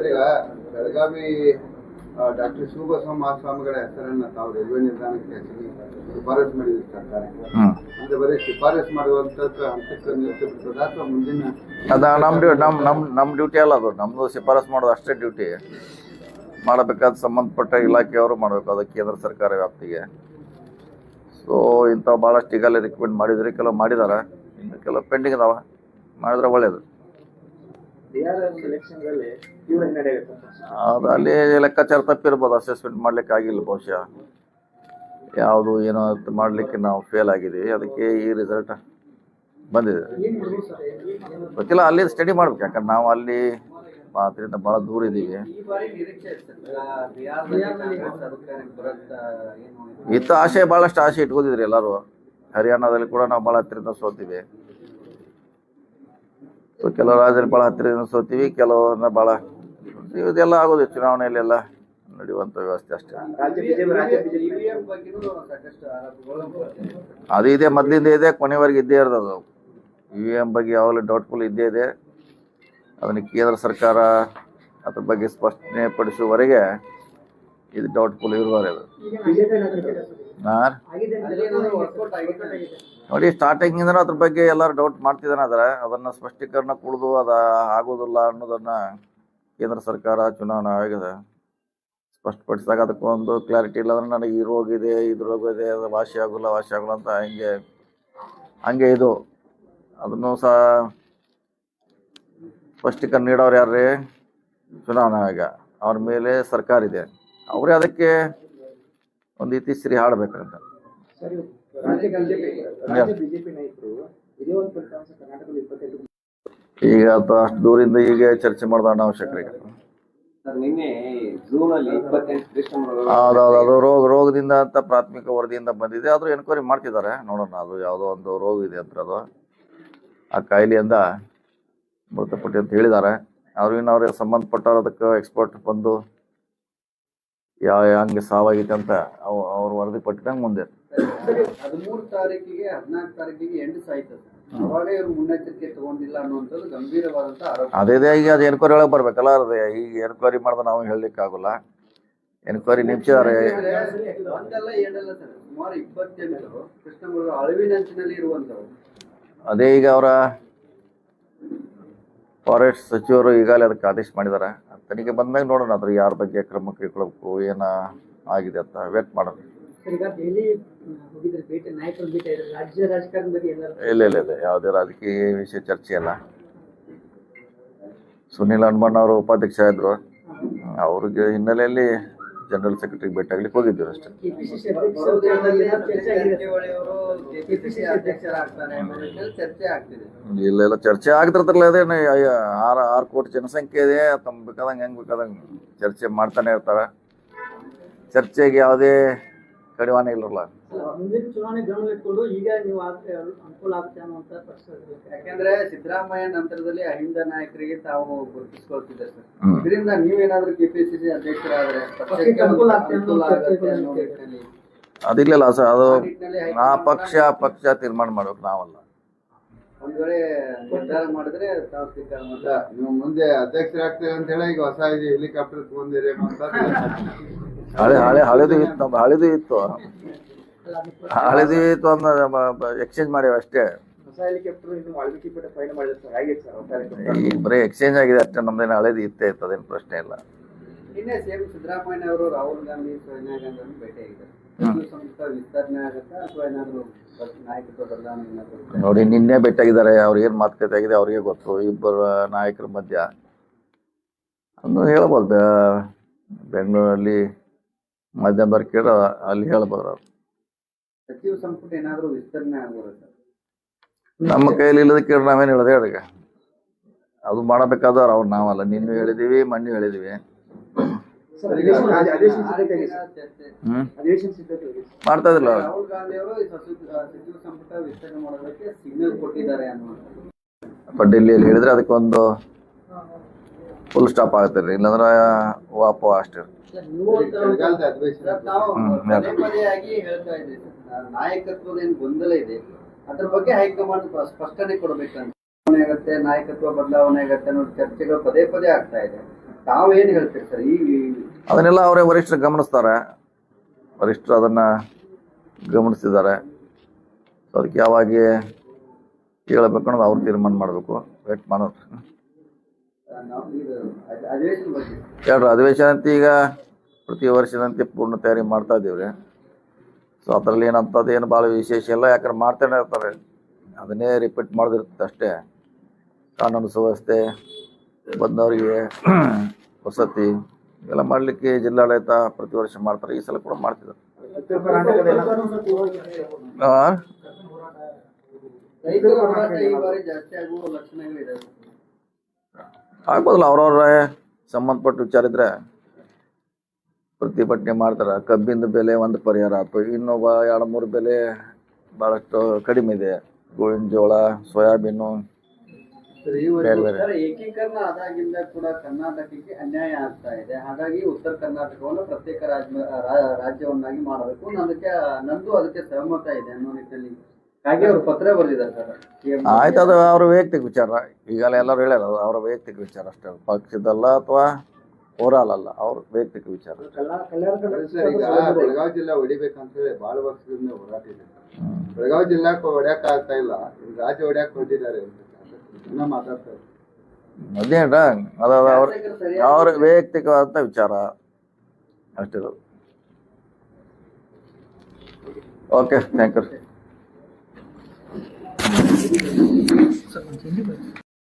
Sir ಈಗ Belagavi doctor Shivabasava ಮಹಾಸ್ವಾಮಿಗಳ ಹೆಸರನ್ನ ತಾವು ರೈಲ್ವೆ ನಿಲ್ದಾಣಕ್ಕೆ ಹೆಸರಿ ಶಿಫಾರಸ್ ಮಾಡಿದ್ರಿ ಸರ್ಕಾರ. ಅಂದ್ರೆ ಬರೀ ಶಿಫಾರಸ್ ಮಾಡುವಂತದ್ದು ಹಂತಕ್ಕೆ ನಿಲ್ಸಿಬಿಡ್ತದ ಅಥವಾ ಮುಂದಿನ ಅದ ನಮ್ಮ ನಮ್ಮ ನಮ್ಮ ನಮ್ಮ ಡ್ಯೂಟಿ ಅಲ್ಲ ಅದು. ನಮ್ಮದು ಶಿಫಾರಸ್ ಮಾಡೋದು ಅಷ್ಟೇ ಡ್ಯೂಟಿ. ಮಾಡಬೇಕಾದ ಸಂಬಂಧಪಟ್ಟ ಇಲಾಖೆಯವರು ಮಾಡಬೇಕು. ಅದು ಕೇಂದ್ರ ಸರ್ಕಾರ ವ್ಯಾಪ್ತಿಗೆ. ಸೊ ಇಂಥವು ಭಾಳಷ್ಟು ಈಗಲೇ ರಿಕಮೆಂಡ್ ಮಾಡಿದ್ರೆ. ಕೆಲವು ಮಾಡಿದ್ದಾರೆ ಇನ್ನು ಕೆಲವು ಪೆಂಡಿಂಗ್ ಅದಾವ. ಮಾಡಿದ್ರೆ ಒಳ್ಳೇದು. ಅದು ಅಲ್ಲಿ ಲೆಕ್ಕಾಚಾರ ತಪ್ಪಿರ್ಬೋದು ಅಸೆಸ್ಮೆಂಟ್ ಮಾಡ್ಲಿಕ್ಕೆ ಆಗಿಲ್ಲ ಬಹುಶಃ. ಯಾವುದು ಏನೋ ಮಾಡ್ಲಿಕ್ಕೆ ನಾವು ಫೇಲ್ ಆಗಿದ್ದೀವಿ, ಅದಕ್ಕೆ ಈ ರಿಸಲ್ಟ್ ಬಂದಿದೆ. ಗೊತ್ತಿಲ್ಲ, ಅಲ್ಲಿ ಸ್ಟಡಿ ಮಾಡ್ಬೇಕು, ಯಾಕಂದ್ರೆ ನಾವು ಅಲ್ಲಿ ಅದರಿಂದ ಭಾಳ ದೂರ ಇದ್ದೀವಿ. ಇತ್ತು ಆಸೆ ಭಾಳಷ್ಟು ಆಸೆ ಇಟ್ಕೊಂಡಿದ್ರಿ ಎಲ್ಲರೂ. ಹರಿಯಾಣದಲ್ಲಿ ಕೂಡ ನಾವು ಭಾಳ ಹತ್ತಿರದಿಂದ ಸೋತೀವಿ ಸೊ ಕೆಲವು ರಾಜರು ಭಾಳ ಹತ್ತಿರ ಸೋತೀವಿ, ಕೆಲವರನ್ನ ಭಾಳ ಇದೆಲ್ಲ ಆಗೋದು ಚುನಾವಣೆಯಲ್ಲೆಲ್ಲ ನಡೆಯುವಂಥ ವ್ಯವಸ್ಥೆ ಅಷ್ಟೇ. ಅದು ಇದೆ, ಮೊದಲಿಂದ ಇದೆ, ಕೊನೆವರೆಗೆ ಇದ್ದೇ ಇರೋದು ಇ ವಿ ಎಂ ಬಗ್ಗೆ ಯಾವಾಗಲೂ ಡೌಟ್ಫುಲ್ ಇದ್ದೇ ಇದೆ ಅದನ್ನು ಕೇಂದ್ರ ಸರ್ಕಾರ ಅದ್ರ ಬಗ್ಗೆ ಸ್ಪಷ್ಟನೆ ಪಡಿಸುವವರೆಗೆ ಇದು ಡೌಟ್ಫುಲ್ ಇರುವವರೆ ಇದು ಆಗಿದೆ ನೋಡಿ ಸ್ಟಾರ್ಟಿಂಗಿಂದ ಅದ್ರ ಬಗ್ಗೆ ಎಲ್ಲರೂ ಡೌಟ್ ಮಾಡ್ತಿದ್ದಾನೆ ಅದರ ಅದನ್ನ ಸ್ಪಷ್ಟೀಕರಣ ಕುಡಿದು ಅದು ಆಗೋದಿಲ್ಲ ಅನ್ನೋದನ್ನ ಕೇಂದ್ರ ಸರ್ಕಾರ, ಚುನಾವಣಾ ಆಯೋಗದ ಸ್ಪಷ್ಟಪಡಿಸಿದಾಗ ಅದಕ್ಕೊಂದು ಕ್ಲಾರಿಟಿ ಇಲ್ಲ ಅಂದ್ರೆ ನನಗೆ ಈ ರೋಗ ಇದೆ, ಇದು ರೋಗ ಇದೆ, ಅದು ವಾಸಿ ಆಗೋಲ್ಲ ವಾಸಿ ಆಗೋಲ್ಲ ಅಂತ ಹಂಗೆ ಹಂಗೆ ಇದು. ಅದನ್ನು ಸಹ ಸ್ಪಷ್ಟೀಕರಣ ನೀಡೋರು ಯಾರ್ರೀ? ಚುನಾವಣಾ ಆಯೋಗ. ಅವ್ರ ಮೇಲೆ ಸರ್ಕಾರ ಇದೆ. ಅವರೇ ಅದಕ್ಕೆ ಒಂದು ಇತಿಶ್ರೀ ಹಾಡಬೇಕಂತ. ಸರಿ ರಾಜ್ಯ ಬಿಜೆಪಿ ರಾಜ್ಯ ಬಿಜೆಪಿ ನಾಯಕರು ಇದೇ ಒಂದು ಫಲಿತಾಂಶ ಕರ್ನಾಟಕದಲ್ಲಿ ಇಪ್ಪತ್ತೆಂಟು ಈಗ ಅದು ಅಷ್ಟು ದೂರಿಂದ ಈಗ ಚರ್ಚೆ ಮಾಡೋದು ಅನಾವಶ್ಯಕ ಈಗ. ಸರ್ ನಿನ್ನೆ ಜೂನ್ ಅಲ್ಲಿ ಇಪ್ಪತ್ತೆಂಟು ಡಿಸೆಂಬರ್ ಹೌದೌದು ಅದು ರೋಗ ರೋಗದಿಂದ ಅಂತ ಪ್ರಾಥಮಿಕ ವರದಿಯಿಂದ ಬಂದಿದೆ. ಆದರೂ ಎನ್ಕ್ವೈರಿ ಮಾಡ್ತಿದ್ದಾರೆ. ನೋಡೋಣ ಅದು ಯಾವುದೋ ಒಂದು ರೋಗ ಇದೆ ಅಂತ ಅದು. ಆ ಕಾಯಿಲೆಯಿಂದ ಮೃತಪಟ್ಟಿ ಅಂತ ಹೇಳಿದ್ದಾರೆ. ಅವ್ರು ಇನ್ನು ಅವ್ರಿಗೆ ಸಂಬಂಧಪಟ್ಟವ್ರು ಅದಕ್ಕೆ ಎಕ್ಸ್ಪರ್ಟ್ ಬಂದು ಯಾವ ಹಂಗೆ ಸಾವಾಗೈತೆ ಅಂತ ಅವ್ ಅವ್ರು ವರದಿ ಪಟ್ಟಿದಂಗೆ ಮುಂದೆ. ಹದಿಮೂರು ತಾರೀಕಿಗೆ ಹದಿನಾಲ್ಕು ತಾರೀಕಿಗೆ ಎಂಟು ಸಾಯ್ತು ಅವಾಗ ಇವರು ಮುನ್ನೆಚ್ಚರಿಕೆ ತಗೊಂಡಿಲ್ಲ ಅನ್ನುವಂಥದ್ದು ಗಂಭೀರವಾದಂತ ಆರೋಪ. ಅದೇ ಈಗ ಅದು ಎನ್ಕ್ವೈರಿ ಒಳಗೆ ಬರ್ಬೇಕಲ್ಲ ಅದು ಈಗ ಎನ್ಕ್ವೈರಿ ಮಾಡಿದ್ರೆ ನಾವು ಹೇಳಲಿಕ್ಕಾಗಲ್ಲ ಎನ್ಕ್ವೈರಿ ನಿಮಿಷಾರೆ ಒಂದಲ್ಲ ಎರಡಲ್ಲ ಸರ್ ಸುಮಾರು ಇಪ್ಪತ್ತೆಂಟು ಕೃಷ್ಣಮೂರು ಅಳಿವಿನಂಚಿನಲ್ಲಿ ಇರುವಂತವ್ರು ಅದೇ ಈಗ ಅವರ ಫಾರೆಸ್ಟ್ ಸಚಿವರು ಈಗಾಗಲೇ ಅದಕ್ಕೆ ಆದೇಶ ಮಾಡಿದ್ದಾರೆ ತನಿಖೆ ಬಂದಾಗ ನೋಡೋಣ ಅದ್ರ ಯಾರ ಬಗ್ಗೆ ಕ್ರಮ ಕೈಗೊಳ್ಳಬೇಕು ಏನ ಆಗಿದೆ ಅಂತ ವೇಟ್ ಮಾಡೋಣ. ಇಲ್ಲ ಇಲ್ಲ ಇಲ್ಲ ಯಾವುದೇ ರಾಜಕೀಯ ವಿಷಯ ಚರ್ಚೆ ಅಲ್ಲ ಸುನಿಲ್ ಹನುಮನ್ ಅವರು ಉಪಾಧ್ಯಕ್ಷ ಇದ್ರು. ಅವ್ರಿಗೆ ಹಿನ್ನೆಲೆಯಲ್ಲಿ ಜನರಲ್ ಸೆಕ್ರೆಟರಿ ಆಗ್ಲಿಕ್ಕೆ ಹೋಗಿದ್ದೀವಿ ಅಷ್ಟೇ. ಇಲ್ಲ ಇಲ್ಲ ಚರ್ಚೆ ಆಗ್ತಿರ್ತಾರಲ್ಲ ಅದೇ ಆರು ಆರು ಕೋಟಿ ಜನಸಂಖ್ಯೆ ಇದೆ ತಮ್ಮ ಬೇಕಾದಂಗೆ ಹೆಂಗೆ ಬೇಕಾದಂಗೆ ಚರ್ಚೆ ಮಾಡ್ತಾನೆ ಇರ್ತಾರೆ. ಚರ್ಚೆಗೆ ಯಾವುದೇ ಕಡಿವಾಣ ಇಲ್ಲರಲ್ಲ ಮುಂದಿನ ಚುನಾವಣೆ ಗಮನ ಇಟ್ಕೊಂಡು ಈಗ ನೀವು ಆದ್ರೆ ಅನುಕೂಲ ಆಗುತ್ತೆ ಅನ್ನುವಂತ ಯಾಕೆಂದ್ರೆ ಯಾಕಂದ್ರೆ ಸಿದ್ದರಾಮಯ್ಯ ನಂತರದಲ್ಲಿ ಅಹಿಂದ ನಾಯಕರಿಗೆ ತಾವು ಗುರುತಿಸ್ಕೊಳ್ತಿದ್ದಾರೆ ಸರ್. ಇದರಿಂದ ನೀವೇನಾದ್ರೂ ಕೆಪಿಸಿಸಿ ಅಧ್ಯಕ್ಷರಾದ್ರೆ ಅನುಕೂಲ ಆಗುತ್ತೆ ಚರ್ಚೆಗಳು ಅನ್ನೋ ನಿಟ್ಟಿನಲ್ಲಿ. ಅದಿಲ್ಲ ಸರ್ ಅದು ಹೈಕಮಾಂಡ್ ಪಕ್ಷ ಪಕ್ಷ ತೀರ್ಮಾನ ಮಾಡ್ಬೇಕು ನಾವಲ್ಲ. ಒಂದ್ ವೇಳೆ ನಿರ್ಧಾರ ಮಾಡಿದ್ರೆ ತಾವು ಸ್ವೀಕಾರ ಮಾಡ್ತಾರೆ ನೀವು ಮುಂದೆ ಅಧ್ಯಕ್ಷರಾಗ್ತೇವೆ ಅಂತ ಹೇಳಿ ಈಗ ಹೊಸ ಹೆಲಿಕಾಪ್ಟರ್ ತಗೊಂಡಿರಿ ಅಂತ ಹಳೆ ಹಳೆ ಹಳೆದು ಇತ್ತು ನಮ್ದು ಹಳೆದು ಇತ್ತು. ಹಳೆದು ಇತ್ತು ಅಂತ ಎಕ್ಸ್ಚೇಂಜ್ ಮಾಡ್ಯಾವ ಅಷ್ಟೇ. ಈಗ ಬರೀ ಎಕ್ಸ್ಚೇಂಜ್ ಆಗಿದೆ ಅಷ್ಟೇ ನಮ್ದೇನು ಹಳೆದು ಇತ್ತೇ ಇತ್ತು ಅದೇನು ಪ್ರಶ್ನೆ ಇಲ್ಲ. ನಿನ್ನೆ ಸಿದ್ದರಾಮಯ್ಯ ಅವರು ರಾಹುಲ್ ಗಾಂಧಿ ಸೋನಿಯಾ ಗಾಂಧಿ ನೋಡಿ ನಿನ್ನೆ ಭೇಟಿಯಾಗಿದ್ದಾರೆ ಅವ್ರಿಗೇನು ಏನು ಮಾತುಕತೆ ಆಗಿದೆ ಅವ್ರಿಗೆ ಗೊತ್ತು. ಇಬ್ಬರ ನಾಯಕರ ಮಧ್ಯ. ಅನ್ನು ಹೇಳ್ಬೋದು ಬೆ- ಮಧ್ಯಮದವ್ರು ಕೇಳ ಅಲ್ಲಿ ಹೇಳ್ಬೋದು ಅವ್ರು. ಸಚಿವ ಸಂಪುಟ ಏನಾದರೂ ವಿಸ್ತರಣೆ ಆಗ್ಬೋದು ಸರ್? ನಮ್ಮ ಕೈಯಲ್ಲಿ ಇಲ್ಲದಕ್ಕೆ ನಾವೇನು ಹೇಳಿದೆ ಹೇಳಿ ಅದು ಮಾಡಬೇಕಾದವ್ರು ಅವ್ರು ನಾವಲ್ಲ. ನಿನ್ನೂ ಹೇಳಿದೀವಿ ಮಣ್ಣು ಹೇಳಿದೀವಿ. ಸರ್ ಅಧಿವೇಶನ ಅಧಿವೇಶನ ಸಿದ್ಧತೆ ಆಗಿದೆ ಹ್ಮ್. ಅಧಿವೇಶನ ಸಿದ್ಧತೆ ಆಗಿದೆ ಮಾಡ್ತಾ ಇದ್ರಲ್ಲ ಅವ್ರು. ರಾಹುಲ್ ಗಾಂಧಿ ಅವರು ಸಚಿವ ಸಂಪುಟ ವಿಸ್ತರಣೆ ಮಾಡೋದಕ್ಕೆ ಸಿಗ್ನಲ್ ಕೊಟ್ಟಿದ್ದಾರೆ ಅನ್ನೋ ಡೆಲ್ಲಿಯಲ್ಲಿ ಹೇಳಿದ್ರೆ ಅದಕ್ಕೊಂದು ಫುಲ್ ಸ್ಟಾಪ್ ಆಗುತ್ತೆ ರೀ. ಇಲ್ಲಾಂದ್ರೆ ವಾಪ ಅಷ್ಟೇ ನಾಯಕತ್ವದ ಏನು ಗೊಂದಲ ಇದೆ? ಅದ್ರ ಬಗ್ಗೆ ಹೈಕಮಾಂಡ್ ಸ್ಪಷ್ಟನೆ ಕೊಡಬೇಕಂತ ಆಗತ್ತೆ ನಾಯಕತ್ವ ಬದಲಾವಣೆ ಆಗತ್ತೆ ಅನ್ನೋ ಚರ್ಚೆಗಳು ಪದೇ ಪದೇ ಆಗ್ತಾ ಇದೆ. ತಾವೇನ್ ಹೇಳ್ತೀರಿ ಸರ್? ಈ ಅದನ್ನೆಲ್ಲ ಅವರೇ ವರಿಷ್ಠರು ಗಮನಿಸ್ತಾರೆ. ವರಿಷ್ಠರು ಅದನ್ನ ಗಮನಿಸ್ತಿದ್ದಾರೆ ಸೊ ಅದಕ್ಕೆ ಯಾವಾಗ ಹೇಳಬೇಕು ಅನ್ನೋದು ಅವ್ರು ತೀರ್ಮಾನ ಮಾಡಬೇಕು. ವೇಟ್ ಮಾಡೋದು ನಾವು ಇದು ಅಧಿವೇಶನ ಬಗ್ಗೆ ಹೇಳ್ರಿ ಅಧಿವೇಶನ ಅಂತ ಈಗ ಪ್ರತಿ ವರ್ಷದಂತೆ ಪೂರ್ಣ ತಯಾರಿ ಮಾಡ್ತಾ ಇದ್ದೀವಿ ಸೊ ಅದರಲ್ಲಿ ಏನಂಥದ್ದು ಏನು ಭಾಳ ವಿಶೇಷ ಇಲ್ಲ. ಯಾಕಂದ್ರೆ ಮಾಡ್ತಾನೆ ಇರ್ತಾರೆ. ಅದನ್ನೇ ರಿಪೀಟ್ ಮಾಡೋದಿರುತ್ತೆ ಅಷ್ಟೇ. ಕಾನೂನು ಸುವ್ಯವಸ್ಥೆ, ಬಂದವರಿಗೆ ವಸತಿ, ಇವೆಲ್ಲ ಮಾಡಲಿಕ್ಕೆ ಜಿಲ್ಲಾಡಳಿತ ಪ್ರತಿ ವರ್ಷ ಮಾಡ್ತಾರೆ. ಈ ಸಲ ಕೂಡ ಮಾಡ್ತಿದ್ದಾರೆ. ಉತ್ತರ ಆಗ್ಬೋದಲ್ಲ ಅವ್ರವ್ರ ಸಂಬಂಧಪಟ್ಟ ವಿಚಾರ ಇದ್ರೆ ಪ್ರತಿಭಟನೆ ಮಾಡ್ತಾರೆ. ಕಬ್ಬಿಂದು ಬೆಲೆ ಒಂದು ಪರಿಹಾರ ಆಯ್ತು ಇನ್ನೊಬ್ಬ ಎರಡು ಮೂರು ಬೆಲೆ ಭಾಳಷ್ಟು ಕಡಿಮೆ ಇದೆ. ಗೋವಿನ ಜೋಳ ಸೋಯಾಬೀನು ಬೇರೆ ಬೇರೆ. ಏಕೀಕರಣ ಆದಾಗಿಂದ ಕೂಡ ಕರ್ನಾಟಕಕ್ಕೆ ಅನ್ಯಾಯ ಆಗ್ತಾ ಇದೆ. ಹಾಗಾಗಿ ಉತ್ತರ ಕರ್ನಾಟಕವನ್ನು ಪ್ರತ್ಯೇಕ ರಾಜ್ಯ ರಾಜ್ಯವನ್ನಾಗಿ ಮಾಡಬೇಕು. ಅದಕ್ಕೆ ನಂದು ಅದಕ್ಕೆ ಸಹಮತ ಇದೆ ಅನ್ನೋ ನಿಟ್ಟಿನಲ್ಲಿ. ಹಾಗೆ ಅವರು ಪತ್ರ ಬರೆದಿದ್ದಾರೆ ಸರ್. ಆಯ್ತು ಅದು ಅವ್ರ ವೈಯಕ್ತಿಕ ವಿಚಾರ. ಈಗಲೇ ಎಲ್ಲರೂ ಹೇಳ್ಯಾರ ಅವರ ವೈಯಕ್ತಿಕ ವಿಚಾರ ಅಷ್ಟೇ. ಪಕ್ಷದಲ್ಲ ಅಥವಾ ಓವರಾಲ್ ಅಲ್ಲ ಅವ್ರ ವೈಯಕ್ತಿಕ ವಿಚಾರ. ಬೆಳಗಾವಿ ಜಿಲ್ಲಾ ಹೊಡಿಬೇಕಂತ ಹೇಳಿ ಬಹಳ ವರ್ಷದಿಂದ ಹೋರಾಟ ಇದೆ ಬೆಳಗಾವಿ ಜಿಲ್ಲೆ ಹೊಡ್ಯಾಕ ಆಗ್ತಾ ಇಲ್ಲ. ರಾಜ್ಯ ಹೊಡ್ಯಾಕ್ ಹೊರಟಿದ್ದಾರೆ ಮಾತಾಡ್ತಾರೆ ಅದೇನ್ರ? ಅದು ಅವ್ರ ಅವ್ರ ವೈಯಕ್ತಿಕವಾದಂಥ ವಿಚಾರ. ಅಷ್ಟೇ ಓಕೆ ಥ್ಯಾಂಕ್ ಯು Сама, ты не боишься?